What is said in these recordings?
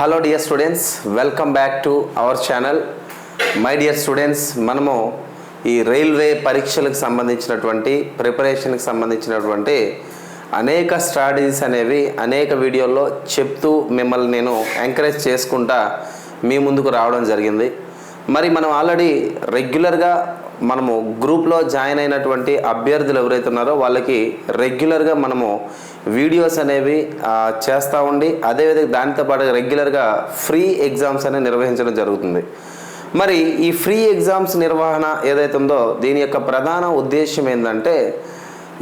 Hello dear students welcome back to our channel my dear students మనము ఈ railway పరీక్షలకు సంబంధించినటువంటి ప్రిపరేషన్కి సంబంధించినటువంటి అనేక స్ట్రాటజీస్ అనేవి అనేక వీడియోల్లో చెప్తూ మిమ్మల్ని నేను ఎంకరేజ్ చేసుకుంటా మీ ముందుకు రావడం జరిగింది. మరి మనం ఆల్రెడీ రెగ్యులర్గా మనము గ్రూప్లో జాయిన్ అయినటువంటి అభ్యర్థులు ఎవరైతే ఉన్నారో వాళ్ళకి రెగ్యులర్గా మనము వీడియోస్ అనేవి చేస్తూ ఉండి అదేవిధంగా దానితోపాటు రెగ్యులర్గా ఫ్రీ ఎగ్జామ్స్ అనేవి నిర్వహించడం జరుగుతుంది. మరి ఈ ఫ్రీ ఎగ్జామ్స్ నిర్వహణ ఏదైతే ఉందో దీని యొక్క ప్రధాన ఉద్దేశం ఏంటంటే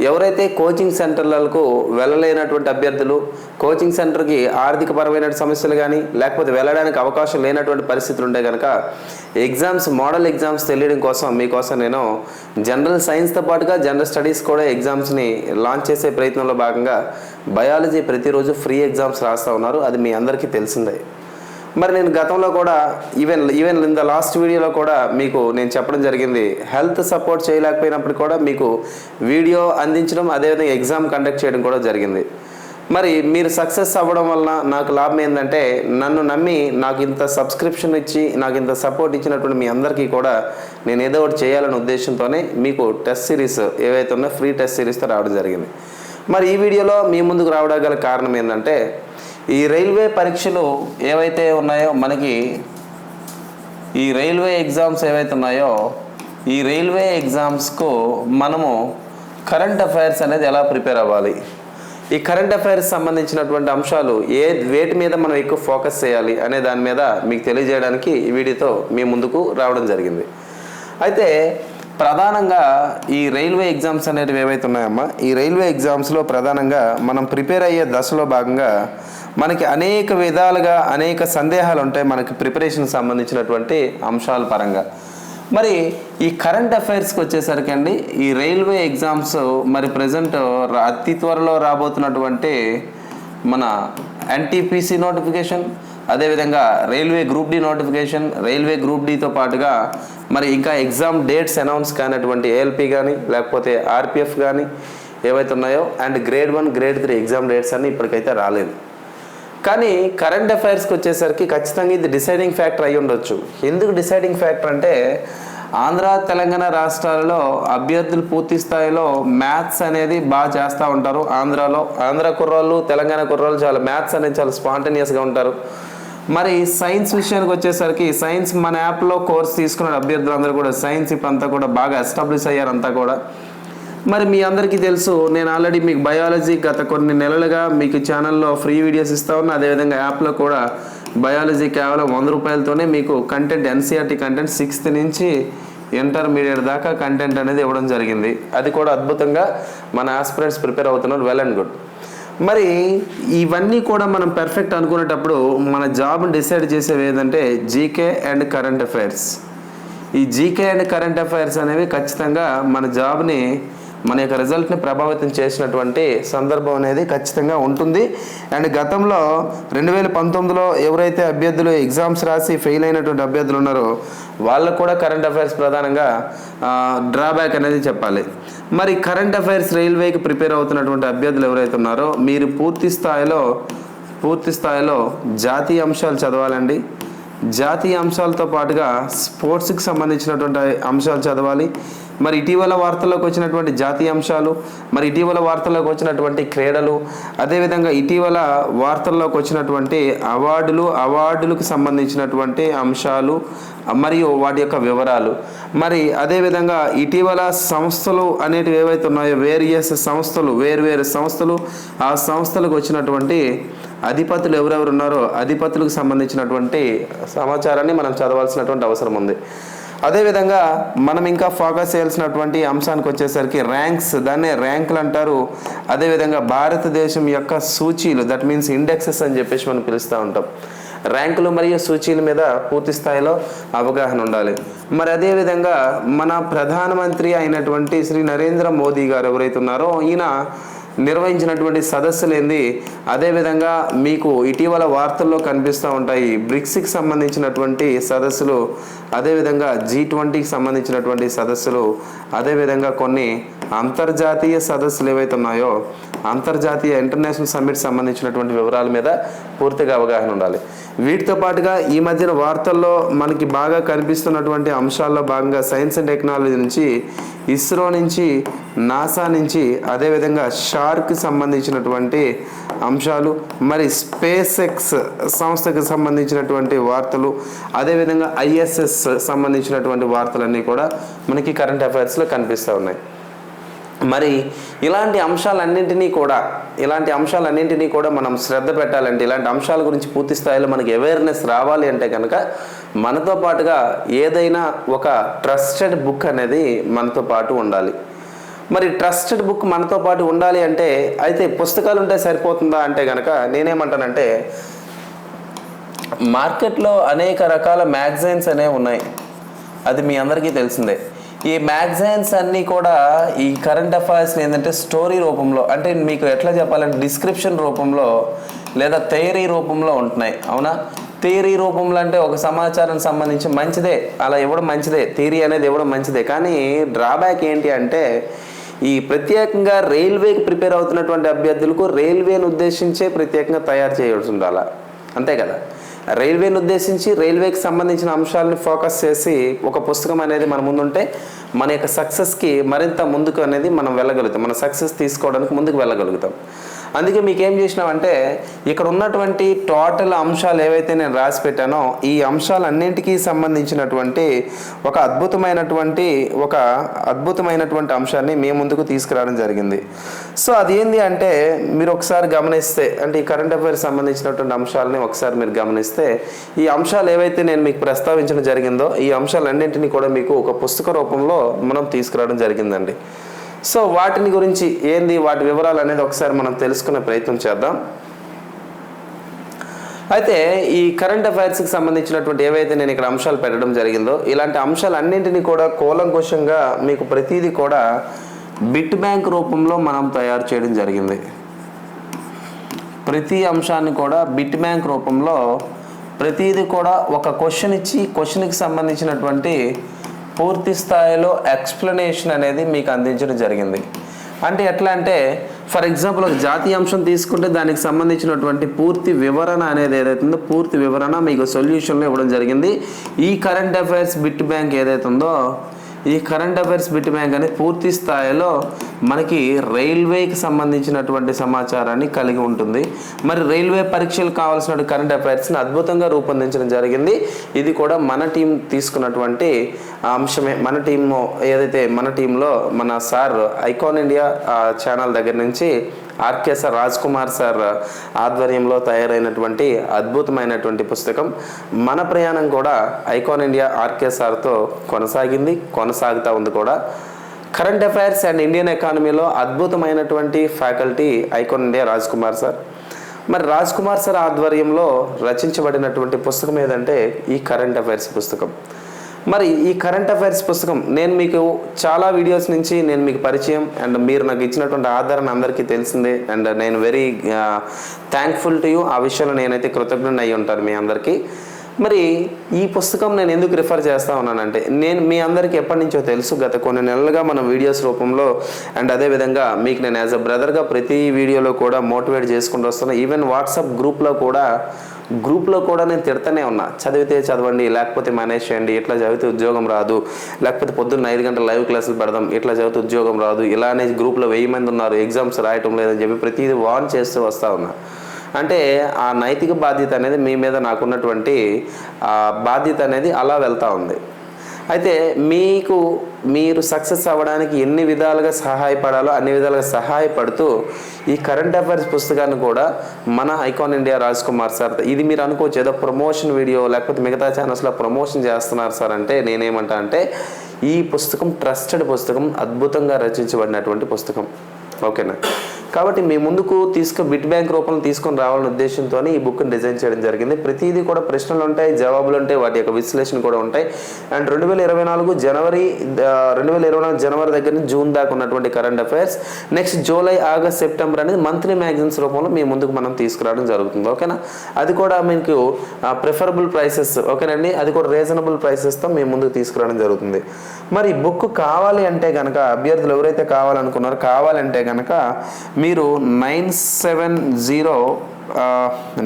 ఎవరైతే కోచింగ్ సెంటర్లకు వెళ్ళలేనటువంటి అభ్యర్థులు కోచింగ్ సెంటర్కి ఆర్థిక పరమైన సమస్యలు కానీ లేకపోతే వెళ్ళడానికి అవకాశం లేనటువంటి పరిస్థితులు ఉంటే కనుక ఎగ్జామ్స్ మోడల్ ఎగ్జామ్స్ తెలియడం కోసం మీకోసం నేను జనరల్ సైన్స్తో పాటుగా జనరల్ స్టడీస్ కూడా ఎగ్జామ్స్ని లాంచ్ చేసే ప్రయత్నంలో భాగంగా బయాలజీ ప్రతిరోజు ఫ్రీ ఎగ్జామ్స్ రాస్తూ ఉన్నారు. అది మీ అందరికీ తెలిసిందే. మరి నేను గతంలో కూడా even even in the last వీడియోలో కూడా మీకు నేను చెప్పడం జరిగింది హెల్త్ సపోర్ట్ చేయలేకపోయినప్పుడు కూడా మీకు వీడియో అందించడం అదేవిధంగా ఎగ్జామ్ కండక్ట్ చేయడం కూడా జరిగింది. మరి మీరు సక్సెస్ అవ్వడం వలన నాకు లాభం ఏంటంటే నన్ను నమ్మి నాకు ఇంత సబ్స్క్రిప్షన్ ఇచ్చి నాకు ఇంత సపోర్ట్ ఇచ్చినటువంటి మీ అందరికీ కూడా నేను ఏదో ఒకటి చేయాలనే ఉద్దేశంతోనే మీకు టెస్ట్ సిరీస్ ఏవైతే ఉన్నా ఫ్రీ టెస్ట్ సిరీస్తో రావడం జరిగింది. మరి ఈ వీడియోలో మీ ముందుకు రావడం గల కారణం ఏంటంటే ఈ రైల్వే పరీక్షలు ఏవైతే ఉన్నాయో మనకి ఈ రైల్వే ఎగ్జామ్స్ ఏవైతే ఉన్నాయో ఈ రైల్వే ఎగ్జామ్స్కు మనము కరెంట్ అఫైర్స్ అనేది ఎలా ప్రిపేర్ అవ్వాలి? ఈ కరెంట్ అఫైర్స్ సంబంధించినటువంటి అంశాలు ఏ వేటి మీద మనం ఎక్కువ ఫోకస్ చేయాలి అనే దాని మీద మీకు తెలియజేయడానికి ఈ వీడియోతో మీ ముందుకు రావడం జరిగింది. అయితే ప్రధానంగా ఈ రైల్వే ఎగ్జామ్స్ అనేటివి ఏవైతే ఉన్నాయమ్మా ఈ రైల్వే ఎగ్జామ్స్లో ప్రధానంగా మనం ప్రిపేర్ అయ్యే దశలో భాగంగా మనకి అనేక విధాలుగా అనేక సందేహాలు ఉంటాయి మనకి ప్రిపరేషన్ సంబంధించినటువంటి అంశాల పరంగా. మరి ఈ కరెంట్ అఫైర్స్కి వచ్చేసరికి అండి ఈ రైల్వే ఎగ్జామ్స్ మరి ప్రజెంట్ అతి త్వరలో రాబోతున్నటువంటి మన ఎన్టీపీసీ నోటిఫికేషన్ అదేవిధంగా railway group D notification railway group డితో పాటుగా మరి ఇంకా ఎగ్జామ్ డేట్స్ అనౌన్స్ కానటువంటి ఏఎల్పి కానీ లేకపోతే ఆర్పిఎఫ్ కానీ ఏవైతే ఉన్నాయో and grade one grade three exam dates అన్నీ ఇప్పటికైతే రాలేదు. కానీ కరెంట్ అఫైర్స్కి వచ్చేసరికి ఖచ్చితంగా ఇది డిసైడింగ్ ఫ్యాక్టర్ అయి ఉండొచ్చు. ఎందుకు డిసైడింగ్ ఫ్యాక్టర్ అంటే ఆంధ్ర తెలంగాణ రాష్ట్రాలలో అభ్యర్థులు పూర్తి స్థాయిలో మ్యాథ్స్ అనేది బాగా చేస్తూ ఉంటారు. ఆంధ్రాలో ఆంధ్ర కుర్రాళ్ళు తెలంగాణ కుర్రాళ్ళు చాలా మ్యాథ్స్ అనేది చాలా స్పాంటేనియస్గా ఉంటారు. మరి సైన్స్ విషయానికి వచ్చేసరికి సైన్స్ మన యాప్లో కోర్స్ తీసుకున్న అభ్యర్థులందరూ కూడా సైన్స్ ఇప్పుడు అంతా కూడా బాగా ఎస్టాబ్లిష్ అయ్యారంతా కూడా. మరి మీ అందరికీ తెలుసు నేను ఆల్రెడీ మీకు బయాలజీ గత కొన్ని నెలలుగా మీకు ఛానల్లో ఫ్రీ వీడియోస్ ఇస్తా ఉన్నా. అదేవిధంగా యాప్లో కూడా బయాలజీ కేవలం వంద రూపాయలతోనే మీకు కంటెంట్ ఎన్సీఆర్టీ కంటెంట్ సిక్స్త్ నుంచి ఇంటర్మీడియట్ దాకా కంటెంట్ అనేది ఇవ్వడం జరిగింది. అది కూడా అద్భుతంగా మన ఆస్పిరెంట్స్ ప్రిపేర్ అవుతున్నారు. వెల్ అండ్ గుడ్ మరి ఇవన్నీ కూడా మనం పెర్ఫెక్ట్ అనుకునేటప్పుడు మన జాబ్ డిసైడ్ చేసేవి ఏంటంటే జీకే అండ్ కరెంట్ అఫైర్స్ ఈ జీకే అండ్ కరెంట్ అఫైర్స్ అనేవి ఖచ్చితంగా మన జాబ్ని మన యొక్క రిజల్ట్ని ప్రభావితం చేసినటువంటి సందర్భం అనేది ఖచ్చితంగా ఉంటుంది. అండ్ గతంలో రెండు వేల పంతొమ్మిదిలో ఎవరైతే అభ్యర్థులు ఎగ్జామ్స్ రాసి ఫెయిల్ అయినటువంటి అభ్యర్థులు ఉన్నారో వాళ్ళకు కూడా కరెంట్ అఫైర్స్ ప్రధానంగా డ్రాబ్యాక్ అనేది చెప్పాలి. మరి కరెంట్ అఫైర్స్ రైల్వేకి ప్రిపేర్ అవుతున్నటువంటి అభ్యర్థులు ఎవరైతే ఉన్నారో మీరు పూర్తి స్థాయిలో పూర్తి స్థాయిలో జాతీయ అంశాలు చదవాలండి. జాతీయ అంశాలతో పాటుగా స్పోర్ట్స్కి సంబంధించినటువంటి అంశాలు చదవాలి. మరి ఇటీవల వార్తల్లోకి వచ్చినటువంటి జాతీయ అంశాలు మరి ఇటీవల వార్తల్లోకి వచ్చినటువంటి క్రీడలు అదేవిధంగా ఇటీవల వార్తల్లోకి వచ్చినటువంటి అవార్డులు అవార్డులకు సంబంధించినటువంటి అంశాలు మరియు వాటి యొక్క వివరాలు. మరి అదేవిధంగా ఇటీవల సంస్థలు అనేటివి ఏవైతే ఉన్నాయో వేరియస్ సంస్థలు వేరు సంస్థలు ఆ సంస్థలకు వచ్చినటువంటి అధిపతులు ఎవరెవరు ఉన్నారో అధిపతులకు సంబంధించినటువంటి సమాచారాన్ని మనం చదవాల్సినటువంటి అవసరం ఉంది. అదేవిధంగా మనం ఇంకా ఫోకస్ చేయాల్సినటువంటి అంశానికి వచ్చేసరికి ర్యాంక్స్ దాన్నే ర్యాంకులు అంటారు. అదేవిధంగా భారతదేశం యొక్క సూచీలు దట్ మీన్స్ ఇండెక్సెస్ అని చెప్పేసి మనం పిలుస్తూ ఉంటాం. ర్యాంకులు మరియు సూచీల మీద పూర్తి స్థాయిలో అవగాహన ఉండాలి. మరి అదేవిధంగా మన ప్రధానమంత్రి అయినటువంటి శ్రీ నరేంద్ర మోదీ గారు ఎవరైతే ఉన్నారో ఈయన నిర్వహించినటువంటి సదస్సులు ఏంది అదేవిధంగా మీకు ఇటీవల వార్తల్లో కనిపిస్తూ ఉంటాయి. బ్రిక్స్కి సంబంధించినటువంటి సదస్సులు అదేవిధంగా జీ ట్వంటీకి సంబంధించినటువంటి సదస్సులు అదేవిధంగా కొన్ని అంతర్జాతీయ సదస్సులు ఏవైతే ఉన్నాయో అంతర్జాతీయ ఇంటర్నేషనల్ సమ్మిట్ సంబంధించినటువంటి వివరాల మీద పూర్తిగా అవగాహన ఉండాలి. వీటితో పాటుగా ఈ మధ్యన వార్తల్లో మనకి బాగా కనిపిస్తున్నటువంటి అంశాల్లో భాగంగా సైన్స్ అండ్ టెక్నాలజీ నుంచి ఇస్రో నుంచి నాసా నుంచి అదేవిధంగా షార్క్ సంబంధించినటువంటి అంశాలు మరి స్పేస్ ఎక్స్ సంస్థకు సంబంధించినటువంటి వార్తలు అదేవిధంగా ఐఎస్ఎస్ సంబంధించినటువంటి వార్తలన్నీ కూడా మనకి కరెంట్ అఫైర్స్లో కనిపిస్తూ ఉన్నాయి. మరి ఇలాంటి అంశాలన్నింటినీ కూడా ఇలాంటి అంశాలన్నింటినీ కూడా మనం శ్రద్ధ పెట్టాలంటే ఇలాంటి అంశాల గురించి పూర్తి స్థాయిలో మనకి అవేర్నెస్ రావాలి అంటే కనుక మనతో పాటుగా ఏదైనా ఒక ట్రస్టెడ్ బుక్ అనేది మనతో పాటు ఉండాలి. మరి ట్రస్టెడ్ బుక్ మనతో పాటు ఉండాలి అంటే అయితే పుస్తకాలు ఉంటే సరిపోతుందా అంటే కనుక నేనేమంటానంటే మార్కెట్లో అనేక రకాల మ్యాగజైన్స్ అనేవి ఉన్నాయి. అది మీ అందరికీ తెలిసిందే. ఈ మ్యాగజైన్స్ అన్నీ కూడా ఈ కరెంట్ అఫైర్స్ ఏంటంటే స్టోరీ రూపంలో అంటే మీకు ఎట్లా చెప్పాలంటే డిస్క్రిప్షన్ రూపంలో లేదా థియరీ రూపంలో ఉంటున్నాయి. అవునా? థియరీ రూపంలో అంటే ఒక సమాచారం సంబంధించి మంచిదే. అలా ఇవ్వడం మంచిదే. థియరీ అనేది ఇవ్వడం మంచిదే. కానీ డ్రాబ్యాక్ ఏంటి అంటే ఈ ప్రత్యేకంగా రైల్వేకి ప్రిపేర్ అవుతున్నటువంటి అభ్యర్థులకు రైల్వేను ఉద్దేశించే ప్రత్యేకంగా తయారు చేయాల్సి ఉండాలా? అంతే కదా. రైల్వేను ఉద్దేశించి రైల్వేకి సంబంధించిన అంశాలను ఫోకస్ చేసి ఒక పుస్తకం అనేది మన ముందుంటే మన యొక్క సక్సెస్కి మరింత ముందుకు అనేది మనం వెళ్ళగలుగుతాం. మన సక్సెస్ తీసుకోవడానికి ముందుకు వెళ్ళగలుగుతాం. అందుకే మీకు ఏం చేసినామంటే ఇక్కడ ఉన్నటువంటి టోటల్ అంశాలు ఏవైతే నేను రాసి పెట్టానో ఈ అంశాలన్నింటికీ సంబంధించినటువంటి ఒక అద్భుతమైనటువంటి ఒక అద్భుతమైనటువంటి అంశాన్ని మీ ముందుకు తీసుకురావడం జరిగింది. సో అది ఏంది అంటే మీరు ఒకసారి గమనిస్తే అంటే ఈ కరెంట్ అఫైర్స్ సంబంధించినటువంటి అంశాలని ఒకసారి మీరు గమనిస్తే ఈ అంశాలు ఏవైతే నేను మీకు ప్రస్తావించడం జరిగిందో ఈ అంశాలన్నింటినీ కూడా మీకు ఒక పుస్తక రూపంలో మనం తీసుకురావడం జరిగిందండి. సో వాటిని గురించి ఏంది వాటి వివరాలు అనేది ఒకసారి మనం తెలుసుకునే ప్రయత్నం చేద్దాం. అయితే ఈ కరెంట్ అఫైర్స్కి సంబంధించినటువంటి ఏవైతే నేను ఇక్కడ అంశాలు పెట్టడం జరిగిందో ఇలాంటి అంశాలన్నింటినీ కూడా కూలంకుషంగా మీకు ప్రతిదీ కూడా బిట్ బ్యాంక్ రూపంలో మనం తయారు చేయడం జరిగింది. ప్రతి అంశాన్ని కూడా బిట్ బ్యాంక్ రూపంలో ప్రతిదీ కూడా ఒక క్వశ్చన్ ఇచ్చి క్వశ్చన్కి సంబంధించినటువంటి పూర్తి స్థాయిలో ఎక్స్ప్లెనేషన్ అనేది మీకు అందించడం జరిగింది. అంటే ఎట్లా అంటే ఫర్ ఎగ్జాంపుల్ ఒక జాతీయ అంశం తీసుకుంటే దానికి సంబంధించినటువంటి పూర్తి వివరణ అనేది ఏదైతే ఉందో పూర్తి వివరణ మీకు సొల్యూషన్లో ఇవ్వడం జరిగింది. ఈ కరెంట్ అఫైర్స్ బిట్ బ్యాంక్ ఏదైతే ఉందో ఈ కరెంట్ అఫైర్స్ బిట్ బ్యాంక్ అనేది పూర్తి స్థాయిలో మనకి రైల్వేకి సంబంధించినటువంటి సమాచారాన్ని కలిగి ఉంటుంది. మరి రైల్వే పరీక్షలు కావాల్సిన కరెంట్ అఫైర్స్ని అద్భుతంగా రూపొందించడం జరిగింది. ఇది కూడా మన టీం తీసుకున్నటువంటి అంశమే. మన టీము ఏదైతే మన టీంలో మన సార్ ఐకాన్ ఇండియా ఛానల్ దగ్గర నుంచి RK sir Raj Kumar sir ఆధ్వర్యంలో తయారైనటువంటి అద్భుతమైనటువంటి పుస్తకం. మన ప్రయాణం కూడా ఐకాన్ ఇండియా ఆర్కే సార్తో కొనసాగింది కొనసాగుతూ ఉంది కూడా. కరెంట్ అఫైర్స్ అండ్ ఇండియన్ ఎకానమీలో అద్భుతమైనటువంటి faculty icon India Raj Kumar sir. మరి రాజ్ కుమార్ సార్ ఆధ్వర్యంలో రచించబడినటువంటి పుస్తకం ఏదంటే ఈ కరెంట్ అఫైర్స్ పుస్తకం. మరి ఈ కరెంట్ అఫైర్స్ పుస్తకం నేను మీకు చాలా వీడియోస్ నుంచి నేను మీకు పరిచయం అండ్ మీరు నాకు ఇచ్చినటువంటి ఆదరణ అందరికీ తెలిసిందే అండ్ నేను వెరీ థ్యాంక్ఫుల్ టు యూ ఆ విషయంలో నేనైతే కృతజ్ఞుని అయి ఉంటాను మీ అందరికీ. మరి ఈ పుస్తకం నేను ఎందుకు రిఫర్ చేస్తా ఉన్నానంటే నేను మీ అందరికీ ఎప్పటి నుంచో తెలుసు గత కొన్ని నెలలుగా మనం వీడియోస్ రూపంలో అండ్ అదేవిధంగా మీకు నేను యాజ్ అ బ్రదర్గా ప్రతి వీడియోలో కూడా మోటివేట్ చేసుకుంటూ వస్తున్నా. ఈవెన్ వాట్సాప్ గ్రూప్లో కూడా గ్రూప్లో కూడా నేను తిడతానే ఉన్నా. చదివితే చదవండి లేకపోతే మేనేజ్ చేయండి ఇట్లా చదివితే ఉద్యోగం రాదు లేకపోతే పొద్దున్న ఐదు గంటల లైవ్ క్లాసులు పెడదాం ఇట్లా చదివితే ఉద్యోగం రాదు ఇలా అనేది గ్రూప్లో వెయ్యి మంది ఉన్నారు ఎగ్జామ్స్ రాయటం లేదని చెప్పి ప్రతిదీ వార్న్ చేస్తూ వస్తూ ఉన్నా. అంటే ఆ నైతిక బాధ్యత అనేది మీ మీద నాకున్నటువంటి బాధ్యత అనేది అలా వెళ్తూ ఉంది. అయితే మీకు మీరు సక్సెస్ అవ్వడానికి ఎన్ని విధాలుగా సహాయపడాలో అన్ని విధాలుగా సహాయపడుతూ ఈ కరెంట్ అఫైర్స్ పుస్తకాన్ని కూడా మన icon India Raj Kumar sir ఇది మీరు అనుకోవచ్చు ఏదో ప్రమోషన్ వీడియో లేకపోతే మిగతా ఛానల్స్లో ప్రమోషన్ చేస్తున్నారు సార్ అంటే నేనేమంటా అంటే ఈ పుస్తకం ట్రస్టెడ్ పుస్తకం అద్భుతంగా రచించబడినటువంటి పుస్తకం. ఓకేనా? కాబట్టి మీ ముందుకు తీసుకు బిట్ బ్యాంక్ రూపంలో తీసుకొని రావాలనే ఉద్దేశంతో ఈ బుక్ని డిజైన్ చేయడం జరిగింది. ప్రతిదీ కూడా ప్రశ్నలు ఉంటాయి జవాబులు ఉంటాయి వాటి యొక్క విశ్లేషణ కూడా ఉంటాయి. అండ్ రెండు వేల ఇరవై నాలుగు జనవరి రెండు వేల ఇరవై నాలుగు జనవరి దగ్గర నుంచి జూన్ దాకా ఉన్నటువంటి current affairs next July August September అనేది మంత్లీ మ్యాగజైన్స్ రూపంలో మీ ముందుకు మనం తీసుకురావడం జరుగుతుంది. ఓకేనా? అది కూడా మీకు ప్రిఫరబుల్ ప్రైసెస్ ఓకేనండి అది కూడా రీజనబుల్ ప్రైసెస్తో మీ ముందుకు తీసుకురావడం జరుగుతుంది. మరి బుక్ కావాలి అంటే కనుక అభ్యర్థులు ఎవరైతే కావాలనుకున్నారో కావాలంటే కనుక మీరు నైన్ సెవెన్ జీరో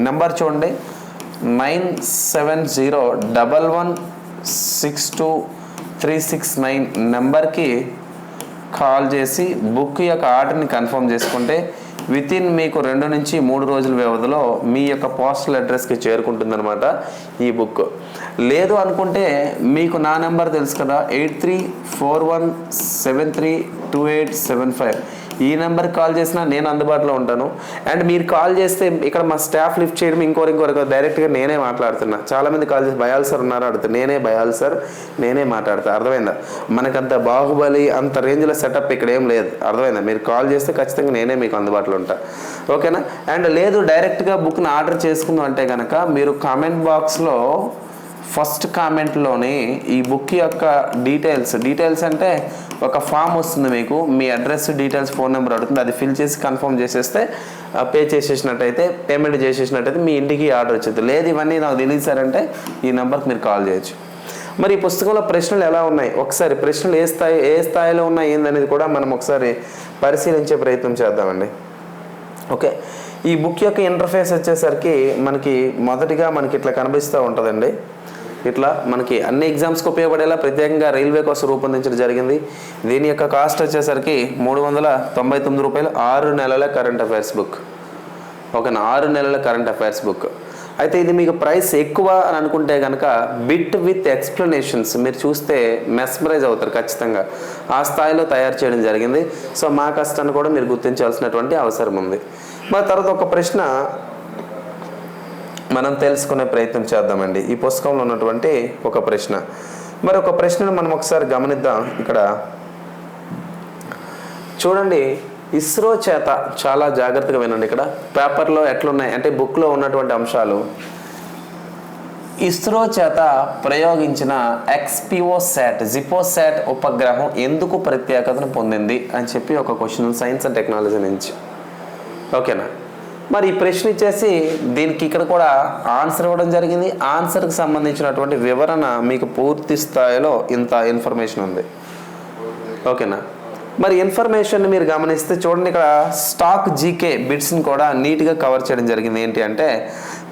నెంబర్ చూడండి. Nine seven zero double one six two three six nine నెంబర్కి కాల్ చేసి బుక్ యొక్క ఆర్డర్ని కన్ఫర్మ్ చేసుకుంటే వితిన్ మీకు రెండు నుంచి మూడు రోజుల వ్యవధిలో మీ యొక్క పోస్టల్ అడ్రస్కి చేరుకుంటుందన్నమాట ఈ బుక్. లేదు అనుకుంటే మీకు నా నెంబర్ తెలుసు కదా eight three four one seven three two eight seven five. ఈ నెంబర్ కాల్ చేసినా నేను అందుబాటులో ఉంటాను. అండ్ మీరు కాల్ చేస్తే ఇక్కడ మా స్టాఫ్ లిఫ్ట్ చేయడం ఇంకోరు ఇంకోరు డైరెక్ట్గా నేనే మాట్లాడుతున్నా. చాలామంది కాల్ చేసి భయాలు సార్ ఉన్నారు? అడుగుతా నేనే భయాలు సార్ నేనే మాట్లాడతా. అర్థమైందా? మనకంత బాహుబలి అంత రేంజ్లో సెటప్ ఇక్కడ ఏం లేదు. అర్థమైందా? మీరు కాల్ చేస్తే ఖచ్చితంగా నేనే మీకు అందుబాటులో ఉంటా. ఓకేనా? అండ్ లేదు డైరెక్ట్గా బుక్ని ఆర్డర్ చేసుకుందాం అంటే కనుక మీరు కామెంట్ బాక్స్లో ఫస్ట్ కామెంట్లోని ఈ బుక్ యొక్క డీటెయిల్స్. డీటెయిల్స్ అంటే ఒక ఫామ్ వస్తుంది మీకు. మీ అడ్రస్ డీటెయిల్స్ ఫోన్ నెంబర్ అడుగుతుంది. అది ఫిల్ చేసి కన్ఫర్మ్ చేసేస్తే పే చేసేసినట్టయితే పేమెంట్ చేసేసినట్టయితే మీ ఇంటికి ఆర్డర్ వచ్చేది. లేదు ఇవన్నీ నాకు తెలియదు సార్ అంటే ఈ నెంబర్కి మీరు కాల్ చేయొచ్చు. మరి ఈ పుస్తకంలో ప్రశ్నలు ఎలా ఉన్నాయి? ఒకసారి ప్రశ్నలు ఏ స్థాయి ఏ స్థాయిలో ఉన్నాయి ఏందనేది కూడా మనం ఒకసారి పరిశీలించే ప్రయత్నం చేద్దామండి. ఓకే. ఈ బుక్ యొక్క ఇంటర్ఫేస్ వచ్చేసరికి మనకి మొదటిగా మనకి ఇట్లా కనిపిస్తూ ఉంటుందండి. ఇట్లా మనకి అన్ని ఎగ్జామ్స్కి ఉపయోగపడేలా ప్రత్యేకంగా రైల్వే కోసం రూపొందించడం జరిగింది. దీని యొక్క కాస్ట్ వచ్చేసరికి మూడు వందల తొంభై తొమ్మిది రూపాయలు ఆరు నెలల కరెంట్ అఫైర్స్ బుక్ ఓకేనా? ఆరు నెలల కరెంట్ అఫైర్స్ బుక్ అయితే ఇది మీకు ప్రైస్ ఎక్కువ అని అనుకుంటే కనుక బిట్ విత్ ఎక్స్ప్లెనేషన్స్ మీరు చూస్తే మెస్మరైజ్ అవుతారు ఖచ్చితంగా. ఆ స్థాయిలో తయారు చేయడం జరిగింది. సో మా కష్టాన్ని కూడా మీరు గుర్తించాల్సినటువంటి అవసరం ఉంది. మా తర్వాత ఒక ప్రశ్న మనం తెలుసుకునే ప్రయత్నం చేద్దామండి. ఈ పుస్తకంలో ఉన్నటువంటి ఒక ప్రశ్న. మరి ఒక ప్రశ్నను మనం ఒకసారి గమనిద్దాం. ఇక్కడ చూడండి ఇస్రో చేత చాలా జాగ్రత్తగా వినండి ఇక్కడ. పేపర్లో ఎట్లున్నాయి? అంటే బుక్లో ఉన్నటువంటి అంశాలు. ఇస్రో చేత ప్రయోగించిన ఎక్స్పిఓ శాట్ ఉపగ్రహం ఎందుకు ప్రత్యేకతను పొందింది అని చెప్పి ఒక క్వశ్చన్ సైన్స్ అండ్ టెక్నాలజీ నుంచి. ఓకేనా? మరి ఈ ప్రశ్న ఇచ్చేసి దీనికి ఇక్కడ కూడా ఆన్సర్ ఇవ్వడం జరిగింది. ఆన్సర్కి సంబంధించినటువంటి వివరణ మీకు పూర్తి స్థాయిలో ఇంత ఇన్ఫర్మేషన్ ఉంది. ఓకేనా? మరి ఇన్ఫర్మేషన్ మీరు గమనిస్తే చూడండి ఇక్కడ స్టాక్ జీకే బిట్స్ని కూడా నీట్గా కవర్ చేయడం జరిగింది. ఏంటి అంటే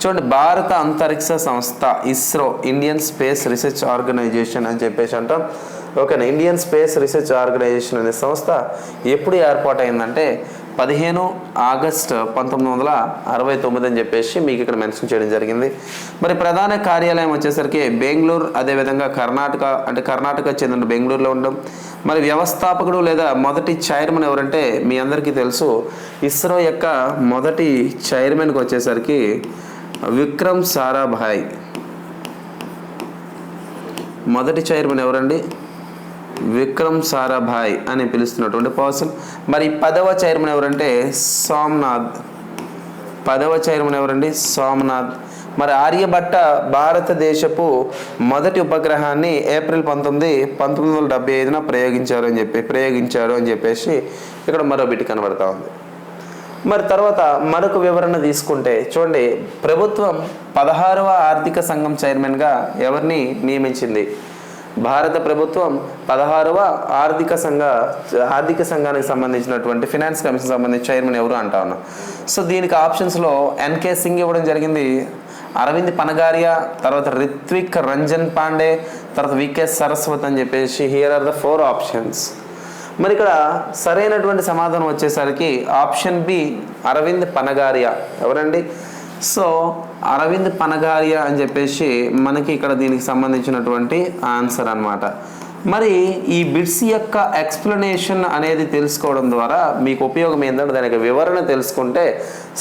చూడండి భారత అంతరిక్ష సంస్థ ISRO Indian space research organisation అని చెప్పేసి అంటాం. ఓకేనా? ఇండియన్ స్పేస్ రీసెర్చ్ ఆర్గనైజేషన్ అనే సంస్థ ఎప్పుడు ఏర్పాటైందంటే పదిహేను ఆగస్ట్ పంతొమ్మిది వందల అరవై తొమ్మిది అని చెప్పేసి మీకు ఇక్కడ మెన్షన్ చేయడం జరిగింది. మరి ప్రధాన కార్యాలయం వచ్చేసరికి బెంగళూరు అదేవిధంగా కర్ణాటక అంటే కర్ణాటక చెందిన బెంగళూరులో ఉండడం. మరి వ్యవస్థాపకుడు లేదా మొదటి చైర్మన్ ఎవరంటే మీ అందరికీ తెలుసు ఇస్రో యొక్క మొదటి చైర్మన్కి వచ్చేసరికి విక్రమ్ సారాభాయ్. మొదటి చైర్మన్ ఎవరండి? విక్రమ్ సారాభాయ్ అని పిలుస్తున్నటువంటి పర్సన్. మరి పదవ చైర్మన్ ఎవరంటే సోమనాథ్. పదవ చైర్మన్ ఎవరండి? సోమనాథ్. మరి ఆర్యభట్ట భారతదేశపు మొదటి ఉపగ్రహాన్ని ఏప్రిల్ పంతొమ్మిది పంతొమ్మిది వందల డెబ్బై ఐదున ప్రయోగించారు అని చెప్పి ప్రయోగించారు అని చెప్పేసి ఇక్కడ మరో బిట్ కనబడతా ఉంది. మరి తర్వాత మరొక వివరణ తీసుకుంటే చూడండి ప్రభుత్వం పదహారవ ఆర్థిక సంఘం చైర్మన్గా ఎవరిని నియమించింది? భారత ప్రభుత్వం పదహారవ ఆర్థిక సంఘ ఆర్థిక సంఘానికి సంబంధించినటువంటి ఫినాన్స్ కమిషన్ సంబంధించి చైర్మన్ ఎవరు అంటా ఉన్నాం. సో దీనికి ఆప్షన్స్లో ఎన్కే సింగ్ ఇవ్వడం జరిగింది. అరవింద్ పనగారియా తర్వాత రిత్విక్ రంజన్ పాండే తర్వాత వికే సరస్వత్ అని చెప్పేసి here are the four options మరి ఇక్కడ సరైనటువంటి సమాధానం వచ్చేసరికి ఆప్షన్ బి అరవింద్ పనగారియా. ఎవరండి? సో అరవింద్ పనగారియా అని చెప్పేసి మనకి ఇక్కడ దీనికి సంబంధించినటువంటి ఆన్సర్ అన్నమాట. మరి ఈ బిట్స్ యొక్క ఎక్స్ప్లెనేషన్ అనేది తెలుసుకోవడం ద్వారా మీకు ఉపయోగం ఏంటంటే దానికి వివరణ తెలుసుకుంటే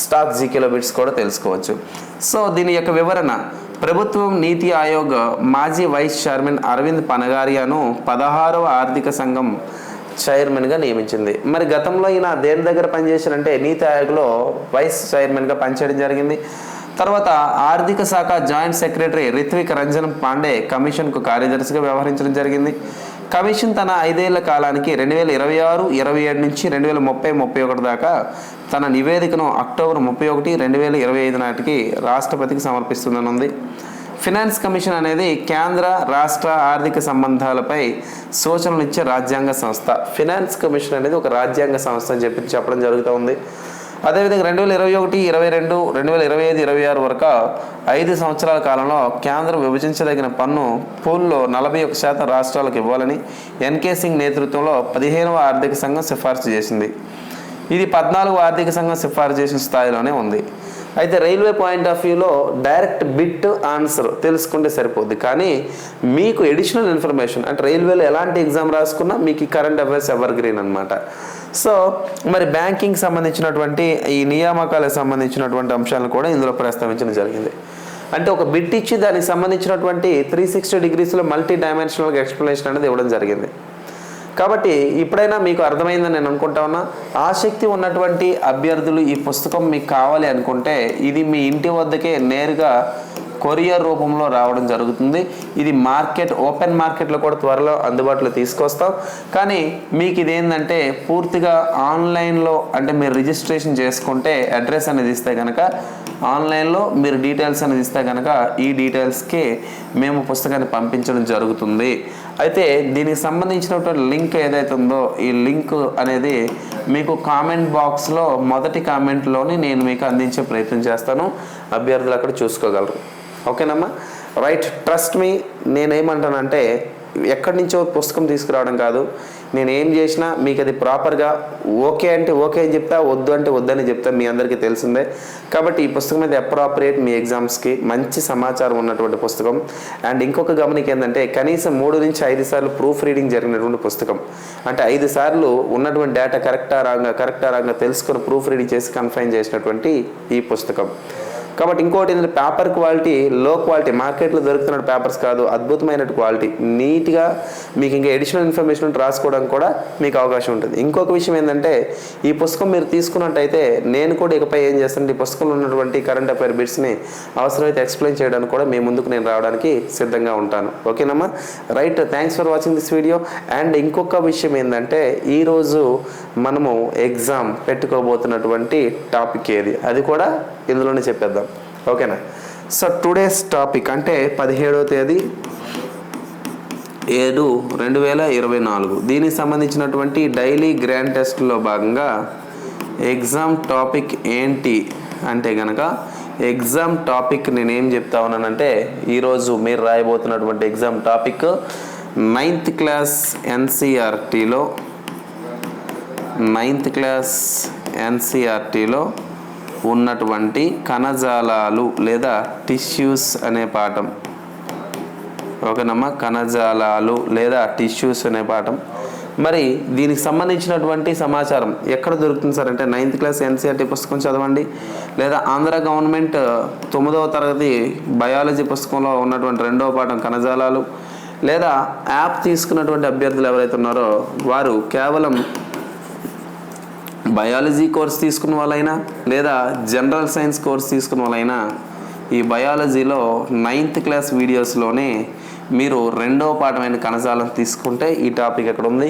స్టాక్ జీకేలో బిట్స్ కూడా తెలుసుకోవచ్చు. సో దీని యొక్క వివరణ ప్రభుత్వం నీతి ఆయోగ్ మాజీ వైస్ చైర్మన్ అరవింద్ పనగారియాను పదహారవ ఆర్థిక సంఘం చైర్మన్గా నియమించింది. మరి గతంలో ఈయన దేని దగ్గర పనిచేశారంటే నీతి ఆయోగ్లో వైస్ చైర్మన్గా పనిచేయడం జరిగింది. తర్వాత ఆర్థిక శాఖ జాయింట్ సెక్రటరీ రిత్విక్ రంజన్ పాండే కమిషన్కు కార్యదర్శిగా వ్యవహరించడం జరిగింది. కమిషన్ తన ఐదేళ్ళ కాలానికి రెండు వేల ఇరవై ఆరు ఇరవై ఏడు నుంచి రెండు వేల ముప్పై ముప్పై ఒకటి దాకా తన నివేదికను అక్టోబర్ ముప్పై ఒకటి రెండు వేల ఇరవై ఐదు నాటికి రాష్ట్రపతికి సమర్పిస్తుందని ఉంది ఫినాన్స్ కమిషన్ అనేది కేంద్ర రాష్ట్ర ఆర్థిక సంబంధాలపై సూచనలు ఇచ్చే రాజ్యాంగ సంస్థ. ఫినాన్స్ కమిషన్ అనేది ఒక రాజ్యాంగ సంస్థ అని చెప్పి చెప్పడం జరుగుతూ ఉంది. అదేవిధంగా రెండు వేల ఇరవై ఒకటి ఇరవై రెండు రెండు వేల ఇరవై ఐదు ఇరవై ఆరు వరకు ఐదు సంవత్సరాల కాలంలో కేంద్రం విభజించదగిన పన్ను పూల్లో నలభై ఒక శాతం రాష్ట్రాలకు ఇవ్వాలని ఎన్కే సింగ్ నేతృత్వంలో పదిహేనవ ఆర్థిక సంఘం సిఫార్సు చేసింది. ఇది పద్నాలుగు ఆర్థిక సంఘం సిఫార్సు చేసిన స్థాయిలోనే ఉంది. అయితే రైల్వే పాయింట్ ఆఫ్ వ్యూలో డైరెక్ట్ బిట్ ఆన్సర్ తెలుసుకుంటే సరిపోద్ది. కానీ మీకు ఎడిషనల్ ఇన్ఫర్మేషన్ అంటే రైల్వేలో ఎలాంటి ఎగ్జామ్ రాసుకున్నా మీకు కరెంట్ అఫైర్స్ ఎవర్ గ్రీన్ అనమాట సో మరి బ్యాంకింగ్ సంబంధించినటువంటి ఈ నియామకాలకు సంబంధించినటువంటి అంశాలను కూడా ఇందులో ప్రస్తావించడం జరిగింది. అంటే ఒక బిట్ ఇచ్చి దానికి సంబంధించినటువంటి త్రీ సిక్స్టీ డిగ్రీస్లో మల్టీ డైమెన్షనల్గా ఎక్స్ప్లెనేషన్ అనేది ఇవ్వడం జరిగింది. కాబట్టి ఇప్పుడైనా మీకు అర్థమైందని నేను అనుకుంటా ఉన్నా. ఆసక్తి ఉన్నటువంటి అభ్యర్థులు ఈ పుస్తకం మీకు కావాలి అనుకుంటే ఇది మీ ఇంటి వద్దకే నేరుగా కొరియర్ రూపంలో రావడం జరుగుతుంది. ఇది మార్కెట్ ఓపెన్ మార్కెట్లో కూడా త్వరలో అందుబాటులో తీసుకొస్తాం. కానీ మీకు ఇదేంటంటే పూర్తిగా ఆన్లైన్లో అంటే మీరు రిజిస్ట్రేషన్ చేసుకుంటే అడ్రస్ అనేది ఇస్తే కనుక ఆన్లైన్లో మీరు డీటెయిల్స్ అనేది ఇస్తే కనుక ఈ డీటెయిల్స్కి మేము పుస్తకాన్ని పంపించడం జరుగుతుంది. అయితే దీనికి సంబంధించినటువంటి లింక్ ఏదైతే ఉందో ఈ లింక్ అనేది మీకు కామెంట్ బాక్స్లో మొదటి కామెంట్లోని నేను మీకు అందించే ప్రయత్నం చేస్తాను. అభ్యర్థులు అక్కడ చూసుకోగలరు. ఓకేనమ్మా? రైట్ ట్రస్ట్ మీ నేనేమంటానంటే ఎక్కడి నుంచో పుస్తకం తీసుకురావడం కాదు. నేను ఏం చేసినా మీకు అది ప్రాపర్గా ఓకే అంటే ఓకే అని చెప్తా వద్దు అంటే వద్దని చెప్తా మీ అందరికీ తెలిసిందే. కాబట్టి ఈ పుస్తకం అయితే అప్రాపరియేట్ మీ ఎగ్జామ్స్కి మంచి సమాచారం ఉన్నటువంటి పుస్తకం. అండ్ ఇంకొక గమనిక ఏంటంటే కనీసం మూడు నుంచి ఐదు సార్లు ప్రూఫ్ రీడింగ్ జరిగినటువంటి పుస్తకం. అంటే ఐదు సార్లు ఉన్నటువంటి డేటా కరెక్టా రాగా కరెక్టా రాగా తెలుసుకొని ప్రూఫ్ రీడింగ్ చేసి కన్ఫైన్ చేసినటువంటి ఈ పుస్తకం. కాబట్టి ఇంకోటి ఏంటంటే పేపర్ క్వాలిటీ లో క్వాలిటీ మార్కెట్లో దొరుకుతున్న పేపర్స్ కాదు అద్భుతమైన క్వాలిటీ నీట్గా మీకు ఇంకా ఎడిషనల్ ఇన్ఫర్మేషన్ ఉంటే రాసుకోవడానికి కూడా మీకు అవకాశం ఉంటుంది. ఇంకొక విషయం ఏంటంటే ఈ పుస్తకం మీరు తీసుకున్నట్టయితే నేను కూడా ఇకపై ఏం చేస్తానంటే ఈ పుస్తకంలో ఉన్నటువంటి కరెంట్ అఫైర్ బిట్స్ని అవసరమైతే ఎక్స్ప్లెయిన్ చేయడానికి కూడా మీ ముందుకు నేను రావడానికి సిద్ధంగా ఉంటాను. ఓకేనమ్మా? Right thanks for watching this video and ఇంకొక విషయం ఏంటంటే ఈరోజు మనము ఎగ్జామ్ పెట్టుకోబోతున్నటువంటి టాపిక్ ఏది? అది కూడా ఇందులోనే చెప్పేద్దాం. ఓకేనా? సో టుడేస్ టాపిక్ అంటే పదిహేడవ తేదీ ఏడు రెండు వేల ఇరవై నాలుగు. దీనికి సంబంధించినటువంటి డైలీ గ్రాండ్ టెస్ట్లో భాగంగా ఎగ్జామ్ టాపిక్ ఏంటి అంటే కనుక ఎగ్జామ్ టాపిక్ నేనేం చెప్తా ఉన్నానంటే ఈరోజు మీరు రాయబోతున్నటువంటి ఎగ్జామ్ టాపిక్ నైన్త్ క్లాస్ ఎన్సీఆర్టీలో నైన్త్ క్లాస్ ఎన్సీఆర్టీలో ఉన్నటువంటి కణజాలాలు లేదా టిష్యూస్ అనే పాఠం. ఓకేనమ్మా? కణజాలాలు లేదా టిష్యూస్ అనే పాఠం. మరి దీనికి సంబంధించినటువంటి సమాచారం ఎక్కడ దొరుకుతుంది సార్? అంటే నైన్త్ క్లాస్ ఎన్సీఆర్టీ పుస్తకం చదవండి లేదా ఆంధ్ర గవర్నమెంట్ తొమ్మిదవ తరగతి బయాలజీ పుస్తకంలో ఉన్నటువంటి రెండవ పాఠం కణజాలాలు లేదా యాప్ తీసుకున్నటువంటి అభ్యర్థులు ఎవరైతే ఉన్నారో వారు కేవలం బయాలజీ కోర్స్ తీసుకున్న వాళ్ళైనా లేదా జనరల్ సైన్స్ కోర్స్ తీసుకున్న వాళ్ళైనా ఈ బయాలజీలో నైన్త్ క్లాస్ వీడియోస్లోనే మీరు రెండవ పాఠమైన కణజాలం తీసుకుంటే ఈ టాపిక్ ఎక్కడ ఉంది.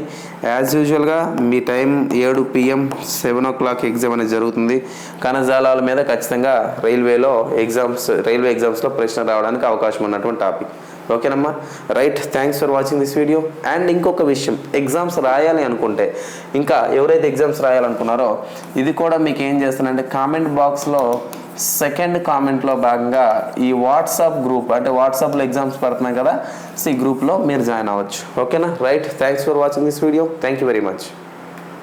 యాజ్ యూజువల్గా మీ టైం ఏడు PM seven o'clock exam అనేది జరుగుతుంది. కణజాలాల మీద ఖచ్చితంగా రైల్వేలో ఎగ్జామ్స్ రైల్వే ఎగ్జామ్స్లో ప్రశ్న రావడానికి అవకాశం ఉన్నటువంటి టాపిక్. ఓకేనమ్మా? Right thanks for watching this video and ఇంకొక విషయం ఎగ్జామ్స్ రాయాలి అనుకుంటే ఇంకా ఎవరైతే ఎగ్జామ్స్ రాయాలనుకున్నారో ఇది కూడా మీకు ఏం చేస్తానంటే కామెంట్ బాక్స్లో సెకండ్ కామెంట్లో భాగంగా ఈ వాట్సాప్ గ్రూప్ అంటే వాట్సాప్లో ఎగ్జామ్స్ పడుతున్నాయి కదా సో ఈ గ్రూప్లో మీరు జాయిన్ అవ్వచ్చు. ఓకేనా? Right thanks for watching this video thank you very much